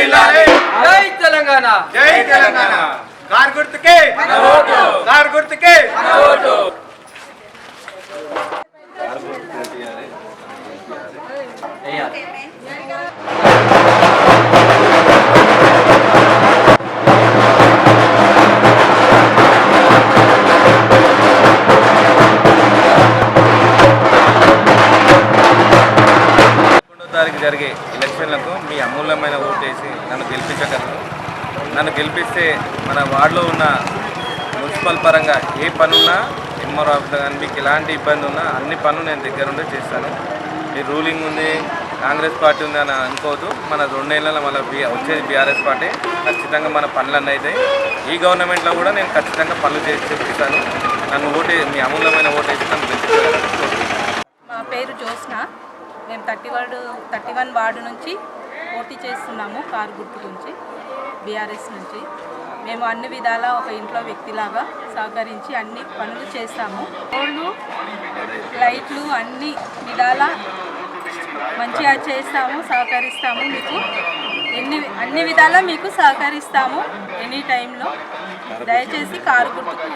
వర్ధిల్లాలి జై తెలంగాణ జై తెలంగాణ కార్ గుర్తుకే మన ఓటు కార్ గుర్తుకే మన ఓటు అయ్యా జరిగే ఎలక్షన్లకు మీ అమూల్యమైన ఓటేసి నన్ను గెలిపించగలరు. నన్ను గెలిపిస్తే మన వార్డులో ఉన్న మున్సిపల్ పరంగా ఏ పనున్నా ఎంఆర్ ఆఫీస్ కానీ మీకు ఎలాంటి ఇబ్బంది ఉన్నా అన్ని పనులు నేను దగ్గరుండే చేస్తాను. మీ రూలింగ్ ఉంది కాంగ్రెస్ పార్టీ ఉంది అని అనుకోవద్దు. మన రెండేళ్ళలో మళ్ళీ బీ వచ్చేది బీఆర్ఎస్ పార్టీ. ఖచ్చితంగా మన పనులన్నీ అవుతాయి ఈ గవర్నమెంట్లో కూడా నేను ఖచ్చితంగా పనులు చేసి చూపిస్తాను. నన్ను ఓటే మీ అమూల్యమైన ఓటేసి నన్ను మా పేరు జ్యోత్స్న. మేము thirty ward thirty one ward నుంచి పోటీ చేస్తున్నాము కారు గుర్తు నుంచి బీఆర్ఎస్ నుంచి. మేము అన్ని విధాల ఒక ఇంట్లో వ్యక్తిలాగా సహకరించి అన్ని పనులు చేస్తాము. రోడ్లు లైట్లు అన్ని విధాల మంచిగా చేస్తాము సహకరిస్తాము మీకు. ఎన్ని అన్ని విధాలా మీకు సహకరిస్తాము ఎనీ టైంలో. దయచేసి కారు గుర్తుకు